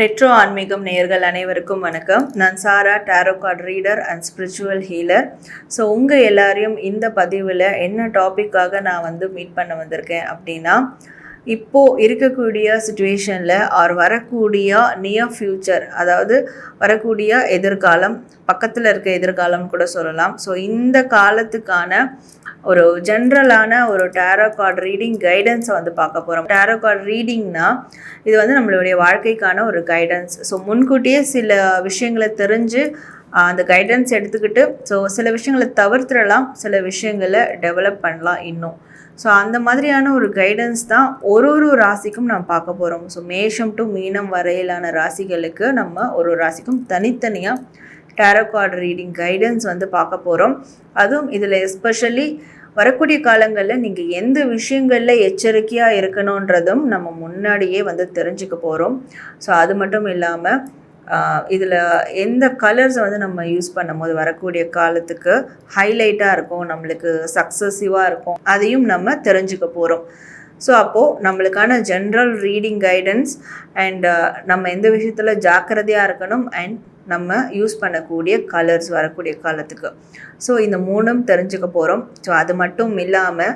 Retro ஆன்மீகம் நேயர்கள் அனைவருக்கும் வணக்கம். நான் Sara tarot card reader and spiritual healer. So உங்கள் எல்லாரையும் இந்த பதிவில் என்ன டாப்பிக்காக நான் வந்து மீட் பண்ண வந்திருக்கேன் அப்படின்னா இப்போது இருக்கக்கூடிய சுச்சுவேஷனில் ஆர் வரக்கூடிய நியர் ஃப்யூச்சர் அதாவது வரக்கூடிய எதிர்காலம் பக்கத்தில் இருக்க எதிர்காலம் கூட சொல்லலாம். ஸோ இந்த காலத்துக்கான ஒரு ஜென்ரலான ஒரு டேரோ கார்டு ரீடிங் கைடன்ஸை வந்து பார்க்க போகிறோம் டேரோ கார்டு ரீடிங்னா இது வந்து நம்மளுடைய வாழ்க்கைக்கான ஒரு கைடன்ஸ் ஸோ முன்கூட்டியே சில விஷயங்களை தெரிஞ்சு அந்த கைடன்ஸ் எடுத்துக்கிட்டு ஸோ சில விஷயங்களை தவிர்த்துடலாம் சில விஷயங்களை டெவலப் பண்ணலாம் இன்னும். ஸோ அந்த மாதிரியான ஒரு கைடன்ஸ் தான் ஒரு ஒரு ராசிக்கும் நம்ம பார்க்க போகிறோம் ஸோ மேஷம் டு மீனம் வரையிலான ராசிகளுக்கு நம்ம ஒரு ஒரு ராசிக்கும் தனித்தனியாக டேரோ கார்டு ரீடிங் கைடன்ஸ் வந்து பார்க்க போகிறோம் அதுவும் இதில் எஸ்பெஷலி வரக்கூடிய காலங்களில் நீங்கள் எந்த விஷயங்களில் எச்சரிக்கையாக இருக்கணுன்றதும் நம்ம முன்னாடியே வந்து தெரிஞ்சுக்க போகிறோம் ஸோ அது மட்டும் இல்லாமல் இதில் எந்த கலர்ஸை வந்து நம்ம யூஸ் பண்ணும்போது வரக்கூடிய காலத்துக்கு ஹைலைட்டாக இருக்கும் நம்மளுக்கு சக்ஸஸிவாக இருக்கும் அதையும் நம்ம தெரிஞ்சுக்க போகிறோம் ஸோ அப்போது நம்மளுக்கான ஜென்ரல் ரீடிங் கைடன்ஸ் அண்ட் நம்ம எந்த விஷயத்தில் ஜாக்கிரதையாக இருக்கணும் அண்ட் நம்ம யூஸ் பண்ணக்கூடிய கலர்ஸ் வரக்கூடிய காலத்துக்கு. ஸோ இந்த மூணும் தெரிஞ்சுக்க போகிறோம் ஸோ அது மட்டும் இல்லாமல்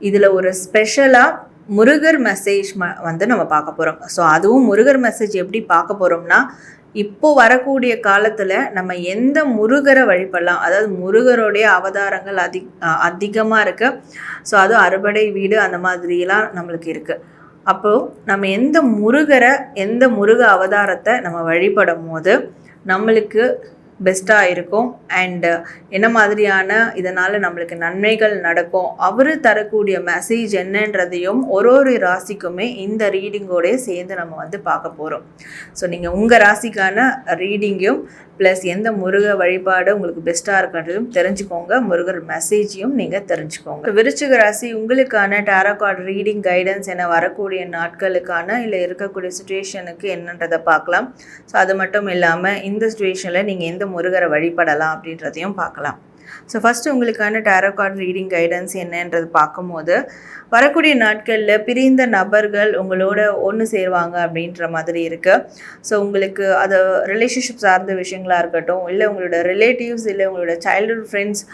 இதில் ஒரு ஸ்பெஷலாக முருகர் மெசேஜ் ம வந்து நம்ம பார்க்க போகிறோம் ஸோ அதுவும் முருகர் மெசேஜ் எப்படி பார்க்க போகிறோம்னா இப்போ வரக்கூடிய காலத்தில் நம்ம எந்த முருகரை வழிபடலாம்? அதாவது முருகருடைய அவதாரங்கள் அதி அதிகமாக இருக்கு. ஸோ அதுவும் அறுபடை வீடு அந்த மாதிரிலாம் நம்மளுக்கு இருக்குது அப்போது நம்ம எந்த முருகரை எந்த முருக அவதாரத்தை நம்ம வழிபடும் போது நம்மளுக்கு பெஸ்ட்டாக இருக்கும். அண்டு uh, என்ன மாதிரியான இதனால் நம்மளுக்கு நன்மைகள் நடக்கும்? அவர் தரக்கூடிய மெசேஜ் என்னன்றதையும் ஒரு ஒரு ராசிக்குமே இந்த ரீடிங்கோடய சேர்ந்து நம்ம வந்து பார்க்க போகிறோம் ஸோ நீங்கள் உங்கள் ராசிக்கான ரீடிங்கையும் ப்ளஸ் எந்த முருக வழிபாடு உங்களுக்கு பெஸ்ட்டாக இருக்குன்றதும் தெரிஞ்சுக்கோங்க. முருகர் மெசேஜையும் நீங்கள் தெரிஞ்சுக்கோங்க. விருச்சிக ராசி உங்களுக்கான டேரோகார்டு ரீடிங் கைடன்ஸ் என வரக்கூடிய நாட்களுக்கான இல்லை இருக்கக்கூடிய சுச்சுவேஷனுக்கு என்னன்றதை பார்க்கலாம். ஸோ அது மட்டும் இல்லாமல் இந்த சுச்சுவேஷனில் நீங்கள் எந்த முருகரை வழிபடலாம் அப்படின்றதையும் பார்க்கலாம். ஸோ ஃபஸ்ட்டு உங்களுக்கான டேரோ கார்டு ரீடிங் கைடன்ஸ் என்னன்றது பார்க்கும்போது வரக்கூடிய நாட்களில் பிரிந்த நபர்கள் உங்களோட ஒன்று சேருவாங்க அப்படின்ற மாதிரி இருக்குது ஸோ உங்களுக்கு அது ரிலேஷன்ஷிப் சார்ந்த விஷயங்களாக இருக்கட்டும் இல்லை உங்களோட ரிலேட்டிவ்ஸ் இல்லை உங்களோட சைல்ட்ஹுட் ஃப்ரெண்ட்ஸ்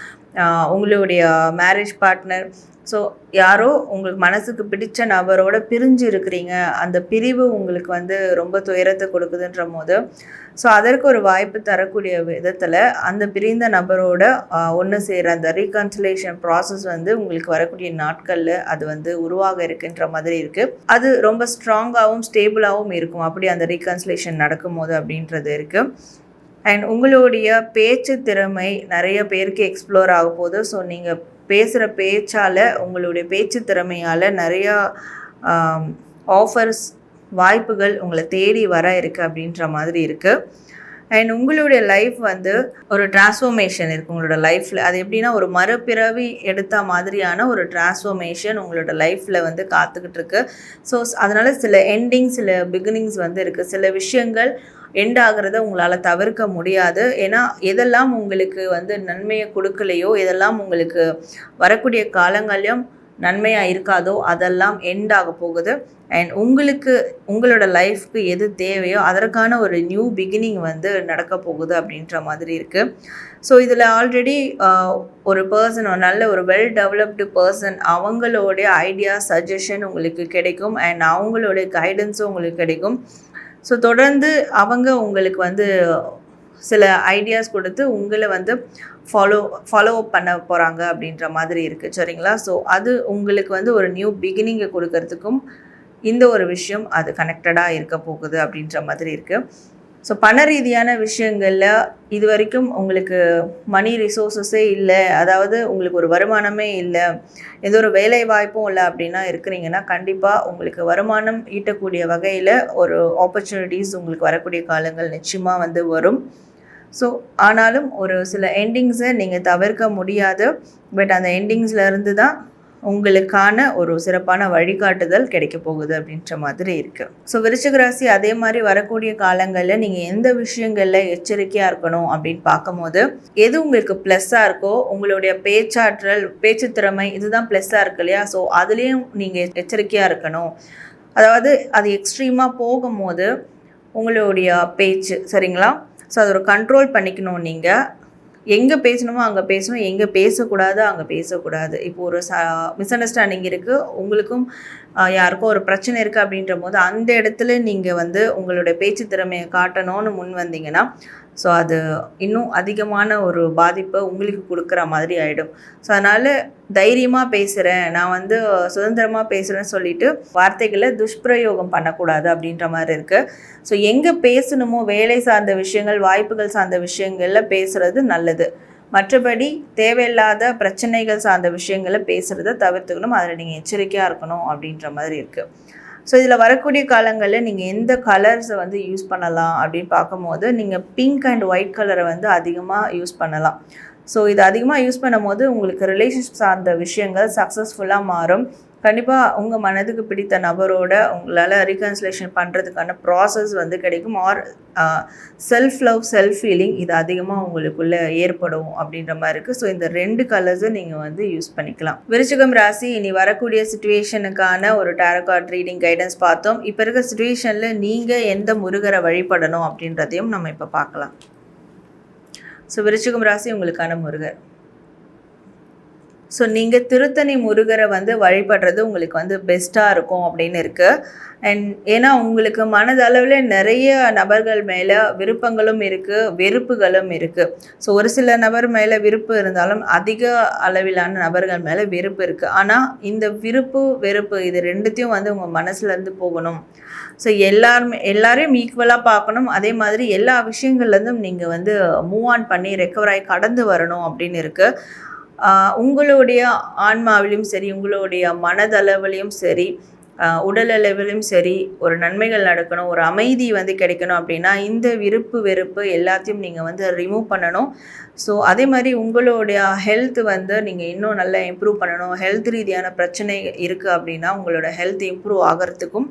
உங்களுடைய மேரேஜ் பார்ட்னர் ஸோ யாரோ உங்களுக்கு மனசுக்கு பிடிச்ச நபரோட பிரிஞ்சு இருக்கிறீங்க. அந்த பிரிவு உங்களுக்கு வந்து ரொம்ப துயரத்தை கொடுக்குதுன்ற போது ஸோ அதற்கு ஒரு வாய்ப்பு தரக்கூடிய விதத்தில் அந்த பிரிந்த நபரோட ஒன்று செய்கிற அந்த ரீகன்சிலேஷன் ப்ராசஸ் வந்து உங்களுக்கு வரக்கூடிய நாட்களில் அது வந்து உருவாக இருக்குன்ற மாதிரி இருக்குது அது ரொம்ப ஸ்ட்ராங்காகவும் ஸ்டேபிளாகவும் இருக்கும். அப்படி அந்த ரீகன்சிலேஷன் நடக்கும்போது அப்படின்றது இருக்குது அண்ட் உங்களுடைய பேச்சு திறமை நிறைய பேருக்கு எக்ஸ்ப்ளோர் ஆக போகுது. ஸோ நீங்கள் பேசுகிற பேச்சால் உங்களுடைய பேச்சு திறமையால் நிறையா ஆஃபர்ஸ் வாய்ப்புகள் உங்களை தேடி வர இருக்குது அப்படின்ற மாதிரி இருக்குது அண்ட் உங்களுடைய லைஃப் வந்து ஒரு டிரான்ஸ்ஃபர்மேஷன் இருக்குது உங்களோட லைஃப்பில் அது எப்படின்னா ஒரு மறுபிறவி எடுத்த மாதிரியான ஒரு டிரான்ஸ்ஃபர்மேஷன் உங்களோட லைஃப்பில் வந்து காத்துக்கிட்டு இருக்கு. ஸோ அதனால் சில எண்டிங் சில பிகினிங்ஸ் வந்து இருக்குது சில விஷயங்கள் எண்ட் ஆகிறத உங்களால் தவிர்க்க முடியாது. ஏன்னா எதெல்லாம் உங்களுக்கு வந்து நன்மையை கொடுக்கலையோ எதெல்லாம் உங்களுக்கு வரக்கூடிய காலங்களிலும் நன்மையாக இருக்காதோ அதெல்லாம் எண்ட் ஆக போகுது. அண்ட் உங்களுக்கு உங்களோட லைஃப்க்கு எது தேவையோ அதற்கான ஒரு நியூ பிகினிங் வந்து நடக்க போகுது அப்படின்ற மாதிரி இருக்குது ஸோ இதில் ஆல்ரெடி ஒரு பர்சன் நல்ல ஒரு வெல் டெவலப்டு பர்சன் அவங்களுடைய ஐடியா சஜஷன் உங்களுக்கு கிடைக்கும். அண்ட் அவங்களுடைய கைடன்ஸும் உங்களுக்கு கிடைக்கும். ஸோ தொடர்ந்து அவங்க உங்களுக்கு வந்து சில ஐடியாஸ் கொடுத்து உங்களை வந்து ஃபாலோ ஃபாலோ அப் பண்ண போகிறாங்க அப்படின்ற மாதிரி இருக்குது சரிங்களா? ஸோ அது உங்களுக்கு வந்து ஒரு நியூ பிகினிங்கை கொடுக்கறதுக்கும் இந்த ஒரு விஷயம் அது கனெக்டடாக இருக்க போகுது அப்படின்ற மாதிரி இருக்குது ஸோ பண ரீதியான விஷயங்களில் இது வரைக்கும் உங்களுக்கு மணி ரிசோர்ஸஸே இல்லை. அதாவது உங்களுக்கு ஒரு வருமானமே இல்லை. எந்த ஒரு வேலை வாய்ப்பும் இல்லை அப்படின்னா இருக்கிறீங்கன்னா கண்டிப்பாக உங்களுக்கு வருமானம் ஈட்டக்கூடிய வகையில் ஒரு ஆப்பர்ச்சுனிட்டிஸ் உங்களுக்கு வரக்கூடிய காலங்கள் நிச்சயமாக வந்து வரும். ஸோ ஆனாலும் ஒரு சில எண்டிங்ஸை நீங்கள் தவிர்க்க முடியாது. பட் அந்த எண்டிங்ஸ்லேருந்து தான் உங்களுக்கான ஒரு சிறப்பான வழிகாட்டுதல் கிடைக்க போகுது அப்படின்ற மாதிரி இருக்குது ஸோ விருச்சிக ராசி அதே மாதிரி வரக்கூடிய காலங்களில் நீங்கள் எந்த விஷயங்களில் எச்சரிக்கையாக இருக்கணும் அப்படின்னு பார்க்கும்போது எது உங்களுக்கு ப்ளஸ்ஸாக இருக்கோ உங்களுடைய பேச்சாற்றல் பேச்சு திறமை இதுதான் ப்ளஸ்ஸாக இருக்கு இல்லையா? ஸோ அதுலேயும் நீங்கள் எச்சரிக்கையாக இருக்கணும். அதாவது அது எக்ஸ்ட்ரீமாக போகும்போது உங்களுடைய பேச்சு சரிங்களா? ஸோ அதை ஒரு கண்ட்ரோல் பண்ணிக்கணும் நீங்கள் எங்கே பேசணுமோ அங்கே பேசணும். எங்கே பேசக்கூடாது அங்கே பேசக்கூடாது. இப்போ ஒரு ச மிஸ் அண்டர்ஸ்டாண்டிங் இருக்குது உங்களுக்கும் யாருக்கும் ஒரு பிரச்சனை இருக்குது அப்படின்ற போது அந்த இடத்துல நீங்கள் வந்து உங்களுடைய பேச்சு திறமையை காட்டணும்னு முன் வந்தீங்கன்னா ஸோ அது இன்னும் அதிகமான ஒரு பாதிப்பை உங்களுக்கு கொடுக்குற மாதிரி ஆகிடும் ஸோ அதனால் தைரியமாக பேசுகிறேன் நான் வந்து சுதந்திரமாக பேசுகிறேன்னு சொல்லிட்டு வார்த்தைகளை துஷ்பிரயோகம் பண்ணக்கூடாது அப்படின்ற மாதிரி இருக்குது ஸோ எங்கே பேசணுமோ வேலை சார்ந்த விஷயங்கள் வாய்ப்புகள் சார்ந்த விஷயங்களில் பேசுகிறது நல்லது. மற்றபடி தேவையில்லாத பிரச்சனைகள் சார்ந்த விஷயங்களை பேசுகிறத தவிர்த்துக்கணும். அதில் நீங்கள் எச்சரிக்கையாக இருக்கணும் அப்படின்ற மாதிரி இருக்குது ஸோ இதில் வரக்கூடிய காலங்களில் நீங்கள் எந்த கலர்ஸை வந்து யூஸ் பண்ணலாம் அப்படின்னு பார்க்கும்போது நீங்கள் பிங்க் அண்ட் ஒயிட் கலரை வந்து அதிகமாக யூஸ் பண்ணலாம். ஸோ இது அதிகமாக யூஸ் பண்ணும்போது உங்களுக்கு ரிலேஷன்ஷிப் சார்ந்த விஷயங்கள் சக்ஸஸ்ஃபுல்லாக மாறும். கண்டிப்பாக உங்கள் மனதுக்கு பிடித்த நபரோட உங்களால் ரீகன்சிலேஷன் பண்ணுறதுக்கான ப்ராசஸ் வந்து கிடைக்கும். Or self love self feeling இது அதிகமாக உங்களுக்குள்ளே ஏற்படும் அப்படின்ற மாதிரி இருக்குது ஸோ இந்த ரெண்டு கலர்ஸை நீங்கள் வந்து யூஸ் பண்ணிக்கலாம். விருச்சிகம் ராசி இனி வரக்கூடிய சுச்சுவேஷனுக்கான ஒரு டேரகார்ட் ரீடிங் கைடன்ஸ் பார்த்தோம். இப்போ இருக்க சுச்சுவேஷனில் நீங்கள் எந்த முருகரை வழிபடணும் அப்படின்றதையும் நம்ம இப்போ பார்க்கலாம். ஸோ விருச்சிகம் ராசி உங்களுக்கான முருகர். ஸோ நீங்கள் திருத்தணி முருகரை வந்து வழிபடுறது உங்களுக்கு வந்து பெஸ்ட்டாக இருக்கும் அப்படின்னு இருக்குது அண்ட் ஏன்னா உங்களுக்கு மனதளவில் நிறைய நபர்கள் மேலே விருப்பங்களும் இருக்குது வெறுப்புகளும் இருக்குது ஸோ ஒரு சில நபர் மேலே விருப்பு இருந்தாலும் அதிக அளவிலான நபர்கள் மேலே வெறுப்பு இருக்குது ஆனால் இந்த விருப்பு வெறுப்பு இது ரெண்டுத்தையும் வந்து உங்கள் மனசுலேருந்து போகணும். ஸோ எல்லாருமே எல்லாரையும் ஈக்குவலாக பார்க்கணும். அதே மாதிரி எல்லா விஷயங்கள்லேருந்தும் நீங்கள் வந்து மூவ் ஆன் பண்ணி ரெக்கவர் ஆகி கடந்து வரணும் அப்படின்னு இருக்குது உங்களுடைய ஆன்மாவிலும் சரி உங்களுடைய மனதளவிலையும் சரி உடல் அளவிலும் சரி ஒரு நன்மைகள் நடக்கணும் ஒரு அமைதி வந்து கிடைக்கணும் அப்படின்னா இந்த விருப்பு வெறுப்பு எல்லாத்தையும் நீங்கள் வந்து ரிமூவ் பண்ணணும். ஸோ அதே மாதிரி உங்களுடைய ஹெல்த் வந்து நீங்கள் இன்னும் நல்லா இம்ப்ரூவ் பண்ணணும். ஹெல்த் ரீதியான பிரச்சனை இருக்குது அப்படின்னா உங்களோட ஹெல்த் இம்ப்ரூவ் ஆகிறதுக்கும்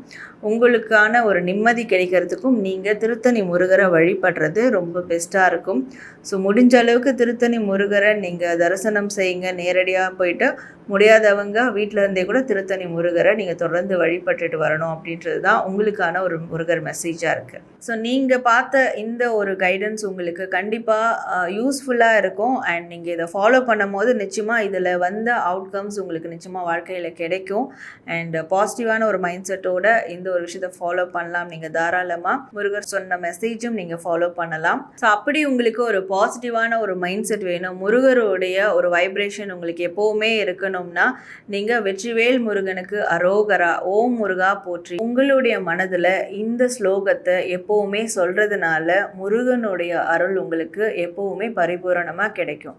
உங்களுக்கான ஒரு நிம்மதி கிடைக்கிறதுக்கும் நீங்கள் திருத்தணி முருகரை வழிபடுறது ரொம்ப பெஸ்ட்டாக இருக்கும். ஸோ முடிஞ்ச அளவுக்கு திருத்தணி முருகரை நீங்கள் தரிசனம் செய்யுங்க. நேரடியாக போயிட்டு முடியாதவங்க வீட்டில் இருந்தே கூட திருத்தணி முருகரை நீங்கள் தொடர்ந்து வழிபட்டுட்டு வரணும் அப்படின்றது தான் உங்களுக்கான ஒரு முருகர் மெசேஜாக இருக்குது ஸோ நீங்கள் பார்த்த இந்த ஒரு கைடன்ஸ் உங்களுக்கு கண்டிப்பாக யூஸ்ஃபுல்லாக இருக்கும். அண்ட் நீங்கள் இதை ஃபாலோ பண்ணும்போது நிச்சயமாக இதில் வந்த அவுட்கம்ஸ் உங்களுக்கு நிச்சயமாக வாழ்க்கையில் கிடைக்கும். அண்ட் பாசிட்டிவான ஒரு மைண்ட் செட்டோட இந்த ஒரு விஷயத்தை ஃபாலோ பண்ணலாம். நீங்கள் தாராளமாக முருகர் சொன்ன மெசேஜும் நீங்கள் ஃபாலோ பண்ணலாம். ஸோ அப்படி உங்களுக்கு ஒரு பாசிட்டிவான ஒரு மைண்ட் செட் வேணும். முருகருடைய ஒரு வைப்ரேஷன் உங்களுக்கு எப்போவுமே இருக்கணும்னா நீங்கள் வெற்றிவேல் முருகனுக்கு அரோகரா ஓம் முருகா போற்றி. உங்களுடைய மனதில் இந்த ஸ்லோகத்தை எப்போவுமே சொல்கிறதுனால முருகனுடைய அருள் உங்களுக்கு எப்போவுமே பரிபூரணமாக கிடைக்கும்.